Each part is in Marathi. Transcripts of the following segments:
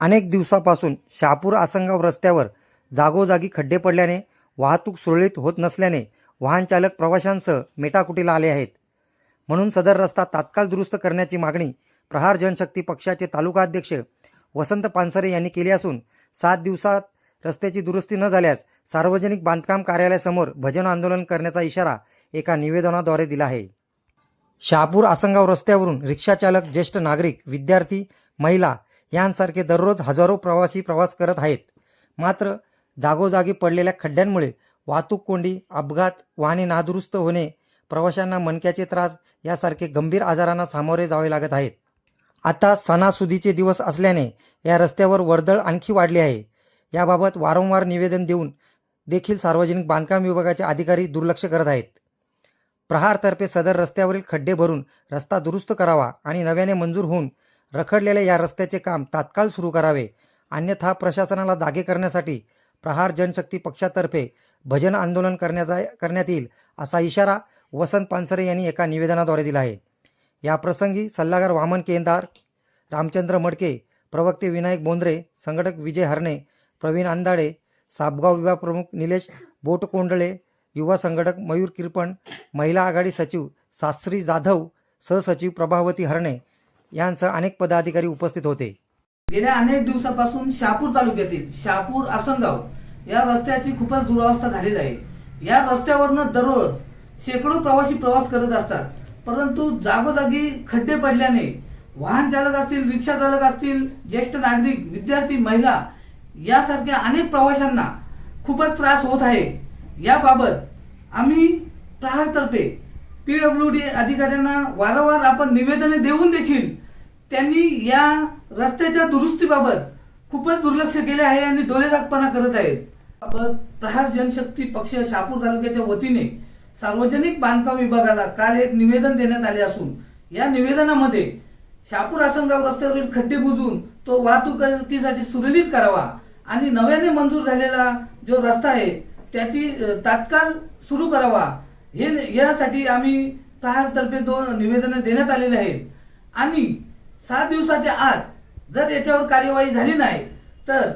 अनेक दिवसापासून शहापूर आसनगाव रस्त्यावर जागोजागी खड्डे पडल्याने वाहतूक सुरळीत होत नसल्याने वाहनचालक प्रवाशांसह मेटाकुटीला आले आहेत. म्हणून सदर रस्ता तात्काळ दुरुस्त करण्याची मागणी प्रहार जनशक्ती पक्षाचे तालुका अध्यक्ष वसंत पानसरे यांनी केली असून सात दिवसात रस्त्याची दुरुस्ती न झाल्यास सार्वजनिक बांधकाम कार्यालयासमोर भजन आंदोलन करण्याचा इशारा एका निवेदनाद्वारे दिला आहे. शहापूर आसनगाव रस्त्यावरून रिक्षाचालक ज्येष्ठ नागरिक विद्यार्थी महिला यांसारखे दररोज हजारो प्रवासी प्रवास करत आहेत. मात्र जागोजागी पडलेल्या खड्ड्यांमुळे वाहतूक कोंडी अपघात वाहने नादुरुस्त होणे प्रवाशांना मणक्याचे त्रास यासारखे गंभीर आजारांना सामोरे जावे लागत आहेत. आता सणासुदीचे दिवस असल्याने या रस्त्यावर वर्दळ आणखी वाढली आहे. याबाबत वारंवार निवेदन देऊन देखील सार्वजनिक बांधकाम विभागाचे अधिकारी दुर्लक्ष करत आहेत. प्रहारतर्फे सदर रस्त्यावरील खड्डे भरून रस्ता दुरुस्त करावा आणि नव्याने मंजूर होऊन रखडलेल्या या रस्त्याचे काम तात्काळ सुरू करावे. अन्यथा प्रशासनाला जागे करण्यासाठी प्रहार जनशक्ती पक्षातर्फे भजन आंदोलन करण्याचा करण्यात येईल असा इशारा वसंत पानसरे यांनी एका निवेदनाद्वारे दिला आहे. या प्रसंगी सल्लागार वामन केंदार रामचंद्र मडके प्रवक्ते विनायक बोंद्रे संघटक विजय हरणे प्रवीण आंदाडे सापगाव विभाग प्रमुख निलेश बोटकोंडळे युवा संघटक मयूर किरपण महिला आघाडी सचिव साश्री जाधव सहसचिव प्रभावती हरणे यांसह अनेक पदाधिकारी उपस्थित होते. गेल्या अनेक दिवसापासून शहापूर तालुक्यातील शहापूर आसनगाव या रस्त्याची खूपच दुरावस्था झालेली आहे. या रस्त्यावरनं दररोज शेकडो प्रवासी प्रवास करत असतात. परंतु जागोजागी खड्डे पडल्याने वाहन चालक असतील रिक्षा चालक असतील ज्येष्ठ नागरिक विद्यार्थी महिला यासारख्या अनेक प्रवाशांना खूपच त्रास होत आहे. याबाबत आम्ही प्रहारतर्फे पीडब्ल्यू डी अधिकाऱ्यांना वारंवार आपण निवेदने देऊन देखील त्यांनी या रस्त्याच्या दुरुस्तीबाबत खूपच दुर्लक्ष केले आहे आणि डोलेजागपणा करत आहेत. बाबत प्रहार जनशक्ती पक्ष शापूर तालुक्याच्या वतीने सार्वजनिक बांधकाम विभागाला काल एक निवेदन देण्यात आले असून या निवेदनामध्ये शहापूर आसनगाव रस्त्यावरील खड्डे बुजून तो वाहतुकीसाठी सुरळीत करावा आणि नव्याने मंजूर झालेला जो रस्ता आहे त्याची तात्काळ सुरू करावा हे यासाठी आम्ही प्रहारतर्फे दोन निवेदनं देण्यात आलेले आहेत. आणि सात दिवसाच्या आत जर याच्यावर कार्यवाही झाली नाही तर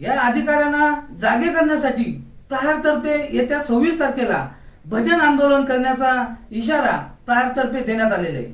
या अधिकाऱ्यांना जागे करण्यासाठी प्रहारतर्फे येत्या सव्वीस तारखेला भजन आंदोलन करण्याचा इशारा प्रहारतर्फे देण्यात आलेला आहे.